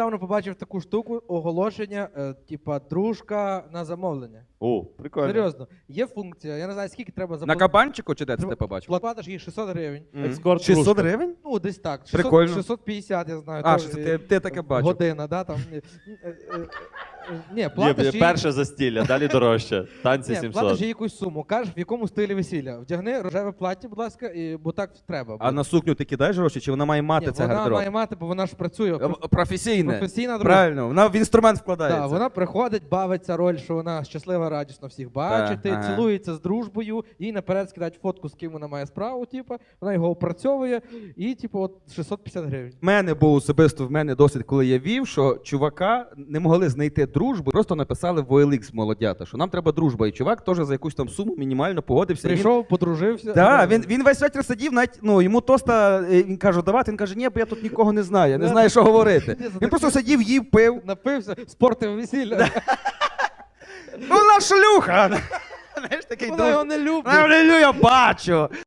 недавно побачив таку штуку, оголошення, е, типа дружка на замовлення. О, прикольно. Серйозно, є функція, я не знаю, скільки треба На заплатити. кабанчику чи де це ти побачив? Платиш їй 600 гривень. Мгм. Ескорт 600 дружка. гривень? Ну, десь так. 600, Прикольно. 650, я знаю. А, то, що це е, ти, ти таке бачив. Година, да, там. Е, е, е, Ні, платиш є їй, перше застілля, далі дорожче. Танці ні, 700. платиш їй якусь суму, кажеш, в якому стилі весілля. Вдягни рожеве плаття, будь ласка, і, бо так треба. А на сукню ти кидаєш гроші, чи вона має мати Ні, це вона гардероб? має мати, бо вона ж працює. Е, Професійне. Професійна дружка. Правильно, вона в інструмент вкладається. Да, вона приходить, бавиться роль, що вона щаслива, радісно всіх бачити, ага. цілується з дружбою, їй наперед скидають фотку, з ким вона має справу, типу, вона його опрацьовує, і типу, от 650 гривень. В мене був особисто в мене досвід, коли я вів, що чувака не могли знайти дружбу, просто написали в OLX молодята, що нам треба дружба. І чувак теж за якусь там суму мінімально погодився. Він- Прийшов, подружився. Да, він, він весь вечір сидів, навіть ну йому тоста е, він каже, давати. Він каже, ні, бо я тут нікого не знаю, я не знаю, що говорити. Він просто сидів, їв, пив. напився, спортив весілля. Ну, вона шлюха! Знаєш, такий Вона його не любить. я бачу.